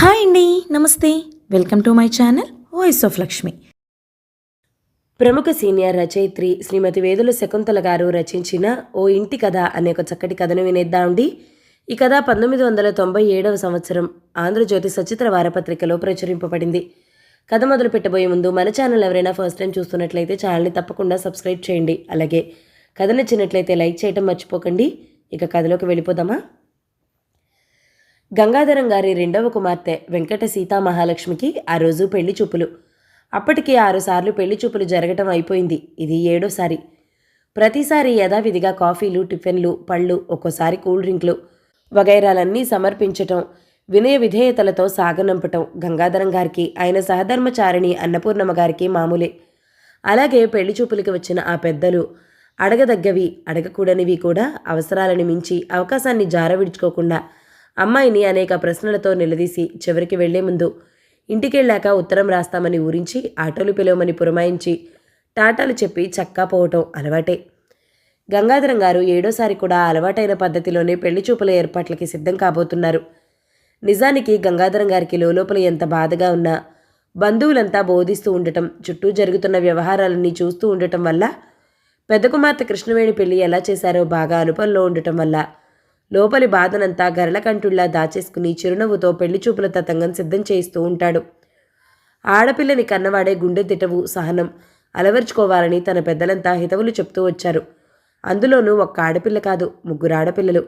Hi అండి నమస్తే. Welcome to my channel voice of Lakshmi. ప్రముఖ సీనియర్ రచయిత్రి శ్రీమతి వేదుల శకుంతల గారు రచించిన ఓ ఇంటి కథ అనే ఒక చక్కటి కథను వినేద్దామండి ఈ కథ పంతొమ్మిది వందల తొంభై ఏడవ సంవత్సరం ఆంధ్రజ్యోతి సచిత్ర వారపత్రికలో ప్రచురింపబడింది. కథ మొదలు పెట్టబోయే ముందు మన ఛానల్ ఎవరైనా ఫస్ట్ టైం చూస్తున్నట్లయితే ఛానల్ని తప్పకుండా సబ్స్క్రైబ్ చేయండి. అలాగే కథ నచ్చినట్లయితే లైక్ చేయటం మర్చిపోకండి. ఇక కథలోకి వెళ్ళిపోదామా? గంగాధరం గారి రెండవ కుమార్తె వెంకట సీతా మహాలక్ష్మికి ఆ రోజు పెళ్ళి చూపులు. అప్పటికి ఆరుసార్లు పెళ్ళి చూపులు జరగటం అయిపోయింది. ఇది ఏడోసారి. ప్రతిసారి యథావిధిగా కాఫీలు టిఫిన్లు పళ్ళు ఒక్కోసారి కూల్ డ్రింక్లు వగైరాలన్నీ సమర్పించటం వినయ విధేయతలతో సాగనంపటం గంగాధరం గారికి ఆయన సహధర్మచారిణి అన్నపూర్ణమ్మ గారికి మామూలే. అలాగే పెళ్ళి చూపులకి వచ్చిన ఆ పెద్దలు అడగదగ్గవి అడగకూడనివి కూడా అవసరాలని మించి అవకాశాన్ని జారవిడ్చుకోకుండా విడుచుకోకుండా అమ్మాయిని అనేక ప్రశ్నలతో నిలదీసి చివరికి వెళ్ళే ముందు ఇంటికెళ్ళాక ఉత్తరం రాస్తామని ఊరించి ఆటోలు పిలవమని పురమాయించి టాటాలు చెప్పి చక్కా పోవటం అలవాటే. గంగాధరం గారు ఏడోసారి కూడా అలవాటైన పద్ధతిలోనే పెళ్ళి చూపుల ఏర్పాట్లకి సిద్ధం కాబోతున్నారు. నిజానికి గంగాధరం గారికి లోపల ఎంత బాధగా ఉన్నా బంధువులంతా బోధిస్తూ ఉండటం చుట్టూ జరుగుతున్న వ్యవహారాలన్నీ చూస్తూ ఉండటం వల్ల పెద్ద కుమార్తె కృష్ణవేణి పెళ్ళి ఎలా చేశారో బాగా అనుపంలో ఉండటం వల్ల లోపలి బాధనంతా గరళకంఠుళ్ళా దాచేసుకుని చిరునవ్వుతో పెళ్ళి చూపుల తతంగం సిద్ధం చేయిస్తూ ఉంటాడు. ఆడపిల్లని కన్నవాడే గుండె తిటవు సహనం. అలవర్చుకోవాలని తన పెద్దలంతా హితవులు చెప్తూ వచ్చారు. అందులోనూ ఒక్క ఆడపిల్ల కాదు ముగ్గురు ఆడపిల్లలు.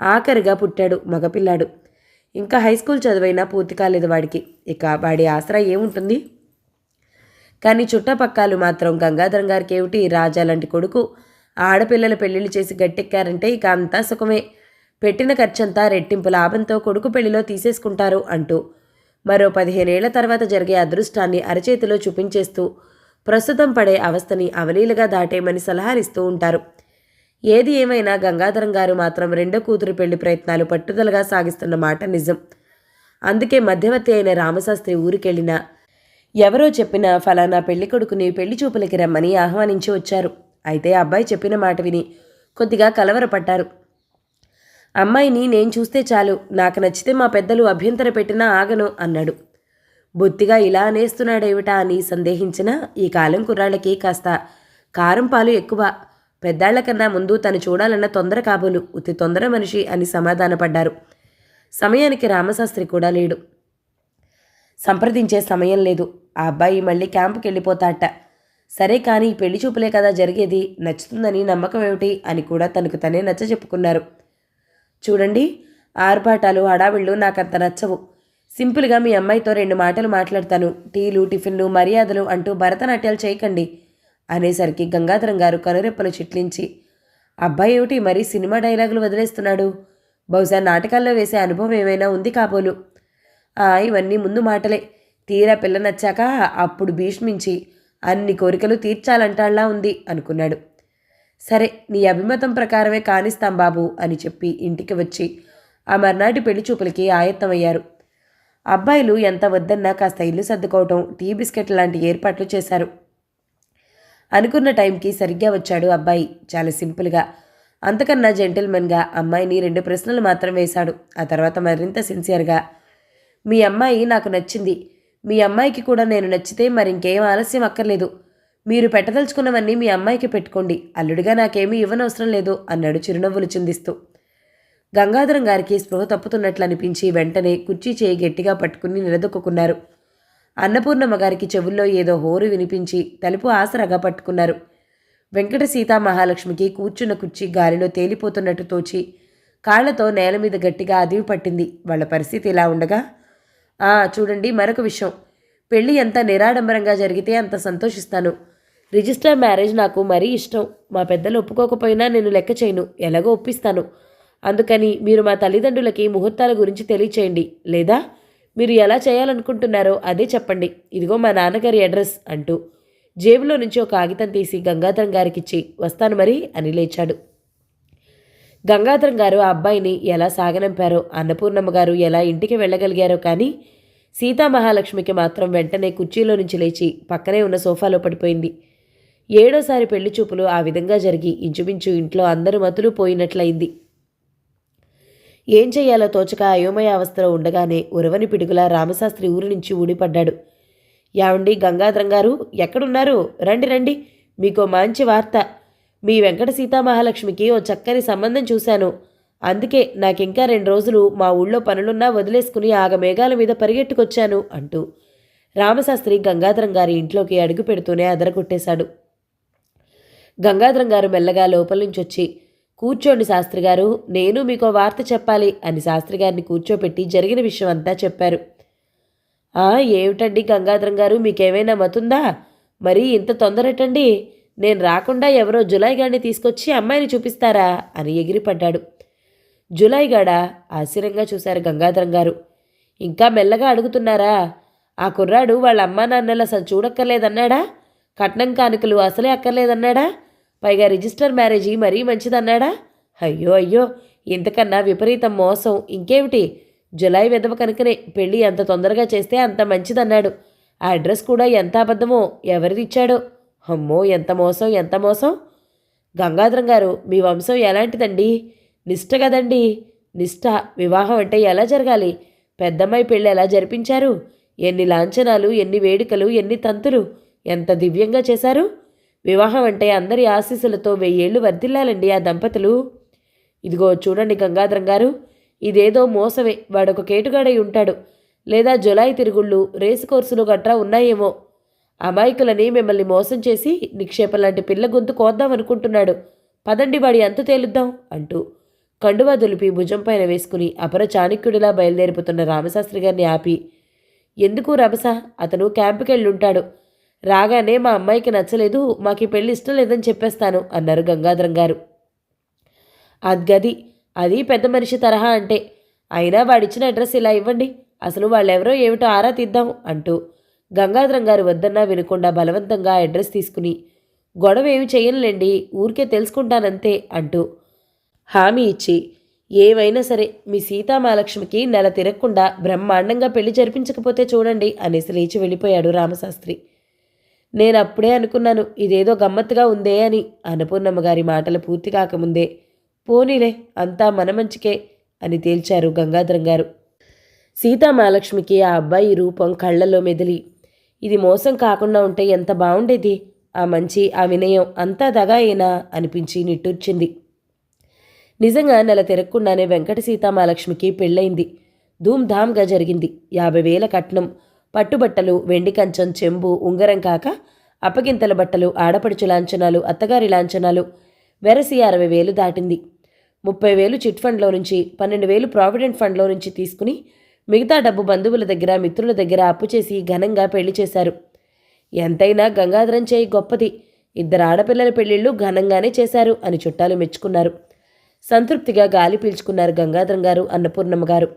ఆఖరిగా పుట్టాడు మగపిల్లాడు. ఇంకా హై స్కూల్ చదువైనా పూర్తి కాలేదు వాడికి. ఇక వాడి ఆసరా ఏముంటుంది? కానీ చుట్టపక్కాలు మాత్రం గంగాధరం గారికి ఏమిటి రాజా లాంటి కొడుకు ఆడపిల్లల పెళ్ళిళ్ళు చేసి గట్టెక్కారంటే ఇక అంతా సుఖమే. పెట్టిన ఖర్చంతా రెట్టింపు లాభంతో కొడుకు పెళ్ళిలో తీసేసుకుంటారు అంటూ. మరో పదిహేనేళ్ళ తర్వాత జరిగే అదృష్టాన్ని అరచేతిలో చూపించేస్తూ ప్రస్తుతం పడే అవస్థని అవలీలుగా దాటేయమని సలహాలిస్తూ ఉంటారు. ఏది ఏమైనా గంగాధరం గారు మాత్రం రెండో కూతురు పెళ్ళి ప్రయత్నాలు పట్టుదలగా సాగిస్తున్న మాట నిజం. అందుకే మధ్యవర్తి అయిన రామశాస్త్రి ఊరికెళ్ళినా ఎవరో చెప్పిన ఫలానా పెళ్ళి కొడుకుని పెళ్ళి చూపులకి రమ్మని ఆహ్వానించి వచ్చారు. అయితే అబ్బాయి చెప్పిన మాట విని కొద్దిగా కలవరపడ్డారు. అమ్మాయిని నేను చూస్తే చాలు నాకు నచ్చితే మా పెద్దలు అభ్యంతర పెట్టినా ఆగను అన్నాడు. బొత్తిగా ఇలా అనేస్తున్నాడేమిటా అని సందేహించిన ఈ కాలం కుర్రాళ్ళకి కాస్త కారం పాలు ఎక్కువ. పెద్దాళ్ళ కన్నా ముందు తను చూడాలన్న తొందర కాబోలు ఉత్తి తొందర మనిషి అని సమాధానపడ్డారు. సమయానికి రామశాస్త్రి కూడా లేడు. సంప్రదించే సమయం లేదు. ఆ అబ్బాయి మళ్ళీ క్యాంపుకి వెళ్ళిపోతాట సరే కానీ పెళ్ళి చూపులే కదా జరిగేది నచ్చుతుందని నమ్మకం ఏమిటి అని కూడా తనకు తనే నచ్చ చెప్పుకున్నారు చూడండి ఆర్భాటాలు హడావిళ్ళు నాకంత నచ్చవు. సింపుల్గా మీ అమ్మాయితో రెండు మాటలు మాట్లాడతాను. టీలు టిఫిన్లు మర్యాదలు అంటూ భరతనాట్యాలు చేయకండి. అనేసరికి గంగాధరం గారు కనురెప్పలు చిట్లించి అబ్బాయి ఏమిటి మరీ సినిమా డైలాగులు వదిలేస్తున్నాడు? బహుశా నాటకాల్లో వేసే అనుభవం ఏమైనా ఉంది కాబోలు. ఆ ఇవన్నీ ముందు మాటలే. తీరా పిల్ల నచ్చాక అప్పుడు భీష్మించి అన్ని కోరికలు తీర్చాలంటాళ్ళా ఉంది అనుకున్నాడు. సరే నీ అభిమతం ప్రకారమే కానిస్తాం బాబు అని చెప్పి ఇంటికి వచ్చి ఆ మర్నాటి పెళ్ళి చూపులకి ఆయత్తమయ్యారు. అబ్బాయిలు ఎంత వద్దన్నా కాస్త ఇల్లు సర్దుకోవటం టీ బిస్కెట్ లాంటి ఏర్పాట్లు చేశారు. అనుకున్న టైంకి సరిగ్గా వచ్చాడు అబ్బాయి. చాలా సింపుల్గా అంతకన్నా జెంటిల్మెన్గా అమ్మాయిని రెండు ప్రశ్నలు మాత్రం వేశాడు. ఆ తర్వాత మరింత సిన్సియర్గా మీ అమ్మాయి నాకు నచ్చింది. మీ అమ్మాయికి కూడా నేను నచ్చితే మరి ఇంకేం ఆలస్యం అక్కర్లేదు. మీరు పెట్టదలుచుకున్నవన్నీ మీ అమ్మాయికి పెట్టుకోండి. అల్లుడిగా నాకేమీ ఇవ్వనవసరం లేదు అన్నాడు చిరునవ్వులు చిందిస్తూ. గంగాధరం గారికి స్పృహ తప్పుతున్నట్లు అనిపించి వెంటనే కుర్చీ చేయి గట్టిగా పట్టుకుని నిలదొక్కున్నారు. అన్నపూర్ణమ్మ గారికి చెవుల్లో ఏదో హోరు వినిపించి తలుపు ఆసరగా పట్టుకున్నారు. వెంకట సీతా మహాలక్ష్మికి కూర్చున్న కుర్చీ గాలిలో తేలిపోతున్నట్టు తోచి కాళ్ళతో నేల మీద గట్టిగా అదివి పట్టింది. వాళ్ళ పరిస్థితి ఇలా ఉండగా ఆ చూడండి మరొక విషయం. పెళ్ళి ఎంత నిరాడంబరంగా జరిగితే అంత సంతోషిస్తాను. రిజిస్టర్ మ్యారేజ్ నాకు మరీ ఇష్టం. మా పెద్దలు ఒప్పుకోకపోయినా నేను లెక్క చేయను. ఎలాగో ఒప్పిస్తాను. అందుకని మీరు మా తల్లిదండ్రులకి ముహూర్తాల గురించి తెలియచేయండి. లేదా మీరు ఎలా చేయాలనుకుంటున్నారో అదే చెప్పండి. ఇదిగో మా నాన్నగారి అడ్రస్ అంటూ జేబులో నుంచి ఒక కాగితం తీసి గంగాధరం గారికిచ్చి వస్తాను మరి అని లేచాడు. గంగాధరం గారు ఆ అబ్బాయిని ఎలా సాగనంపారో అన్నపూర్ణమ్మ గారు ఎలా ఇంటికి వెళ్ళగలిగారో కానీ సీతామహాలక్ష్మికి మాత్రం వెంటనే కుర్చీలో నుంచి లేచి పక్కనే ఉన్న సోఫాలో పడిపోయింది. ఏడోసారి పెళ్ళి చూపులు ఆ విధంగా జరిగి ఇంచుమించు ఇంట్లో అందరూ మతులు పోయినట్లయింది. ఏం చెయ్యాలో తోచక అయోమయ అవస్థలో ఉండగానే ఉరవని పిడుగులా రామశాస్త్రి ఊరి నుంచి ఊడిపడ్డాడు. యావండి గంగాధరం గారు ఎక్కడున్నారు? రండి రండి. మీకో మంచి వార్త. మీ వెంకట సీతామహాలక్ష్మికి ఓ చక్కని సంబంధం చూశాను. అందుకే నాకింకా రెండు రోజులు మా ఊళ్ళో పనులున్నా వదిలేసుకుని ఆగ మేఘాల మీద పరిగెట్టుకొచ్చాను అంటూ రామశాస్త్రి గంగాధరం గారి ఇంట్లోకి అడుగు పెడుతూనే అదరగొట్టేశాడు. గంగాధరం గారు మెల్లగా లోపల నుంచి వచ్చి కూర్చోండి శాస్త్రి గారు నేను మీకో వార్త చెప్పాలి అని శాస్త్రి గారిని కూర్చోపెట్టి జరిగిన విషయం అంతా చెప్పారు. ఆ ఏమిటండి గంగాధరం గారు మీకేమైనా మతుందా? మరి ఇంత తొందరటండి? నేను రాకుండా ఎవరో జులై తీసుకొచ్చి అమ్మాయిని చూపిస్తారా? అని ఎగిరిపడ్డాడు. జులై గాడ ఆశ్చర్యంగా చూశారు గంగాధరం గారు. ఇంకా మెల్లగా అడుగుతున్నారా? ఆ కుర్రాడు వాళ్ళ అమ్మా నాన్నలు అసలు చూడక్కర్లేదన్నాడా? కట్నం కానుకలు అసలే అక్కర్లేదన్నాడా? పైగా రిజిస్టర్ మ్యారేజీ మరీ మంచిదన్నాడా? అయ్యో అయ్యో ఇంతకన్నా విపరీతం మోసం. ఇంకేమిటి? జులై విధవ కనుకనే పెళ్ళి ఎంత తొందరగా చేస్తే అంత మంచిదన్నాడు. ఆ అడ్రస్ కూడా ఎంత అబద్ధమో ఎవరిదిచ్చాడో అమ్మో ఎంత మోసం ఎంత మోసం? గంగాధరం గారు మీ వంశం ఎలాంటిదండి? నిష్ట కదండి. నిష్ట వివాహం అంటే ఎలా జరగాలి? పెద్దమ్మాయి పెళ్ళి ఎలా జరిపించారు? ఎన్ని లాంఛనాలు ఎన్ని వేడుకలు ఎన్ని తంతులు? ఎంత దివ్యంగా చేశారు? వివాహం అంటే అందరి ఆశీస్సులతో వెయ్యేళ్ళు వర్ధిల్లాలండి ఆ దంపతులు. ఇదిగో చూడండి గంగాధరం గారు ఇదేదో మోసమే వాడొక కేటుగాడై ఉంటాడు. లేదా జులాయి తిరుగుళ్ళు రేసు కోర్సులు గట్రా ఉన్నాయేమో. అమాయకులని మిమ్మల్ని మోసం చేసి నిక్షేపం లాంటి పిల్ల గొంతు కోద్దాం అనుకుంటున్నాడు. పదండి వాడి అంతు తేలుద్దాం అంటూ కండువా దులిపి భుజం పైన వేసుకుని అపర చాణక్యుడిలా బయలుదేరిపోతున్న రామశాస్త్రి గారిని ఆపి ఎందుకు రభస అతను క్యాంపుకి వెళ్ళుంటాడు రాగానే మా అమ్మాయికి నచ్చలేదు మాకు ఈ ఇష్టం లేదని చెప్పేస్తాను అన్నారు గంగాధరం గారు. అద్గది అది పెద్ద మనిషి తరహా అంటే అయినా వాడిచ్చిన అడ్రస్ ఇలా ఇవ్వండి అసలు వాళ్ళెవరో ఏమిటో ఆరా తీద్దాం అంటూ గంగాధరం గారు వద్దన్నా వినకుండా బలవంతంగా ఆ అడ్రస్ తీసుకుని గొడవ ఏమి చేయనులేండి ఊరికే తెలుసుకుంటానంతే అంటూ హామీ ఇచ్చి ఏమైనా సరే మీ సీతామహాలక్ష్మికి నెల తిరగకుండా బ్రహ్మాండంగా పెళ్ళి జరిపించకపోతే చూడండి అనేసి లేచి వెళ్ళిపోయాడు రామశాస్త్రి. నేను అప్పుడే అనుకున్నాను ఇదేదో గమ్మత్తుగా ఉందే అని. అన్నపూర్ణమ్మ గారి మాటలు పూర్తి కాకముందే పోనీలే అంతా మన మంచికే అని తేల్చారు గంగాధరం గారు. సీతామహాలక్ష్మికి ఆ అబ్బాయి రూపం కళ్ళలో మెదిలి ఇది మోసం కాకుండా ఉంటే ఎంత బాగుండేది ఆ మంచి ఆ వినయం అంతా దగాయేనా? అనిపించి నిట్టూర్చింది. నిజంగా నెల తిరగకుండానే వెంకట సీతామహాలక్ష్మికి పెళ్ళయింది. ధూమ్ధామ్గా జరిగింది. యాభై వేల కట్నం. పట్టుబట్టలు వెండి కంచం చెంబు ఉంగరం కాక అప్పగింతల బట్టలు ఆడపడుచు లాంఛనాలు అత్తగారి లాంఛనాలు వెరసి అరవై వేలు దాటింది. ముప్పై వేలు చిట్ ఫండ్లో నుంచి పన్నెండు వేలు ప్రావిడెంట్ ఫండ్లో నుంచి తీసుకుని మిగతా డబ్బు బంధువుల దగ్గర మిత్రుల దగ్గర అప్పు చేసి ఘనంగా పెళ్ళి చేశారు. ఎంతైనా గంగాధరం చేయి గొప్పది. ఇద్దరు ఆడపిల్లల పెళ్ళిళ్ళు ఘనంగానే చేశారు అని చుట్టాలు మెచ్చుకున్నారు. సంతృప్తిగా గాలి పీల్చుకున్నారు గంగాధరం గారు అన్నపూర్ణమ్మ గారు.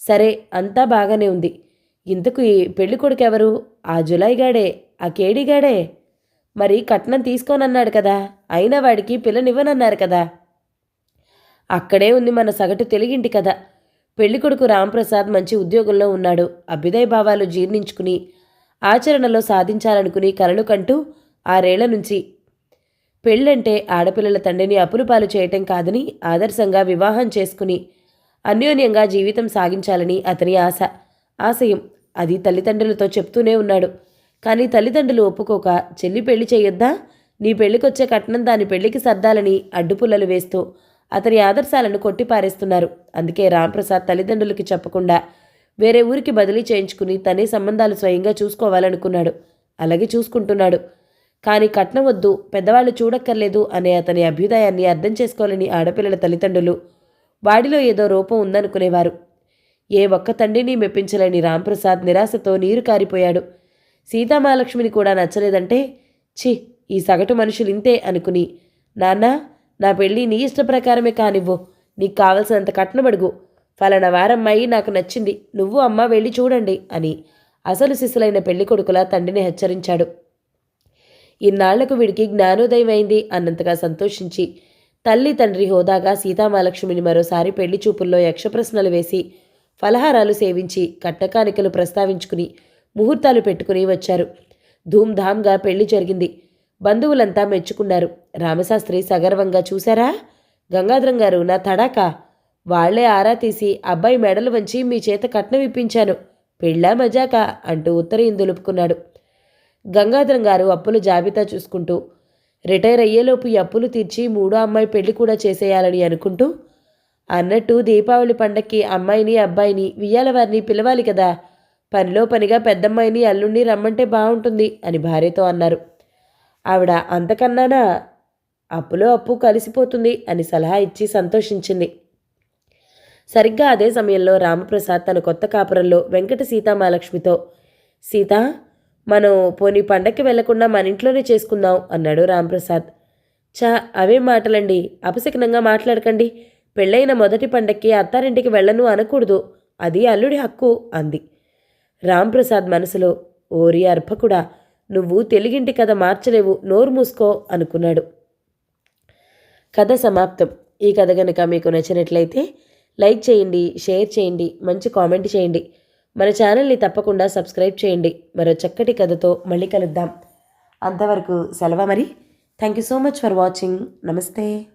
సరే అంతా బాగానే ఉంది. ఇంతకు ఈ పెళ్ళి కొడుకు ఎవరు ఆ జులైగాడే ఆ కేడిగాడే మరి కట్నం తీసుకోనన్నాడు కదా అయినా వాడికి పిల్లనివ్వనన్నారు కదా. అక్కడే ఉంది మన సగటు తెలుగింటి కదా పెళ్ళికొడుకు రాంప్రసాద్ మంచి ఉద్యోగంలో ఉన్నాడు. అభ్యుదయ భావాలు జీర్ణించుకుని ఆచరణలో సాధించాలనుకుని కలలు కంటూ ఆరేళ్ళ నుంచి పెళ్ళంటే ఆడపిల్లల తండ్రిని అపురుపాలు చేయటం కాదని ఆదర్శంగా వివాహం చేసుకుని అన్యోన్యంగా జీవితం సాగించాలని అతని ఆశ. ఆశయం. అది తల్లిదండ్రులతో చెప్తూనే ఉన్నాడు. కానీ తల్లిదండ్రులు ఒప్పుకోక చెల్లి పెళ్ళి చేయొద్దా? నీ పెళ్ళికొచ్చే కట్నం దాని పెళ్ళికి సర్దాలని అడ్డుపుల్లలు వేస్తూ అతని ఆదర్శాలను కొట్టిపారేస్తున్నారు. అందుకే రాంప్రసాద్ తల్లిదండ్రులకి చెప్పకుండా వేరే ఊరికి బదిలీ చేయించుకుని తనే సంబంధాలు స్వయంగా చూసుకోవాలనుకున్నాడు. అలాగే చూసుకుంటున్నాడు. కానీ కట్నం వద్దు పెద్దవాళ్ళు చూడక్కర్లేదు అనే అతని అభ్యుదయాన్ని అర్థం చేసుకోలేని ఆడపిల్లల తల్లిదండ్రులు వాడిలో ఏదో రూపం ఉందనుకునేవారు. ఏ ఒక్క తండ్రిని మెప్పించలేని రాంప్రసాద్ నిరాశతో నీరు కారిపోయాడు. సీతామహాలక్ష్మిని కూడా నచ్చలేదంటే ఛీ ఈ సగటు మనుషులు ఇంతే అనుకుని నాన్న నా పెళ్ళి నీ ఇష్ట ప్రకారమే కానివ్వు నీకు కావలసినంత కట్నబడుగు ఫలానా వారమ్మాయి నాకు నచ్చింది నువ్వు అమ్మ వెళ్ళి చూడండి అని అసలు శిశులైన పెళ్ళి కొడుకులా తండ్రిని హెచ్చరించాడు. ఇన్నాళ్ళకు వీడికి జ్ఞానోదయం అయింది అన్నంతగా సంతోషించి తల్లి తండ్రి హోదాగా సీతామహాలక్ష్మిని మరోసారి పెళ్ళి చూపుల్లో యక్షప్రశ్నలు వేసి ఫలహారాలు సేవించి కట్టకానికలు ప్రస్తావించుకుని ముహూర్తాలు పెట్టుకుని వచ్చారు. ధూమ్ధామ్గా పెళ్ళి జరిగింది. బంధువులంతా మెచ్చుకున్నారు. రామశాస్త్రి సగర్వంగా చూశారా? గంగాధరం గారు నా తడాకా? వాళ్ళే ఆరా తీసి అబ్బాయి మెడలు వంచి మీ చేత కట్నం ఇప్పించాను. పెళ్ళా మజాక? అంటూ ఉత్తరీయం దులుపుకున్నాడు గంగాధరం గారు అప్పుల జాబితా చూసుకుంటూ రిటైర్ అయ్యేలోపు ఈ అప్పులు తీర్చి మూడో అమ్మాయి పెళ్ళి కూడా చేసేయాలని అనుకుంటూ అన్నట్టు దీపావళి పండక్కి అమ్మాయిని అబ్బాయిని వియ్యాలవారిని పిలవాలి కదా. పనిలో పనిగా పెద్దమ్మాయిని అల్లుణ్ణి రమ్మంటే బాగుంటుంది అని భార్యతో అన్నారు. ఆవిడ అంతకన్నానా? అప్పులో అప్పు కలిసిపోతుంది అని సలహా ఇచ్చి సంతోషించింది. సరిగ్గా అదే సమయంలో రామప్రసాద్ తన కొత్త కాపురంలో వెంకట సీతామాలక్ష్మితో సీత మనం పోనీ పండక్కి వెళ్ళకుండా మన ఇంట్లోనే చేసుకుందాం అన్నాడు రామప్రసాద్. చా అవే మాటలండి. అపశకనంగా మాట్లాడకండి. పెళ్ళైన మొదటి పండక్కి అత్తారింటికి వెళ్ళను అనకూడదు. అది అల్లుడి హక్కు అంది. రాంప్రసాద్ మనసులో ఓరి అర్భకుడా నువ్వు తెలుగింటి కథ మార్చలేవు నోరు మూసుకో అనుకున్నాడు. కథ సమాప్తం. ఈ కథ కనుక మీకు నచ్చినట్లయితే లైక్ చేయండి షేర్ చేయండి మంచి కామెంట్ చేయండి. మన ఛానల్ని తప్పకుండా సబ్స్క్రైబ్ చేయండి. మరో చక్కటి కథతో మళ్ళీ కలుద్దాం. అంతవరకు సెలవు మరి. Thank you so much for watching. నమస్తే.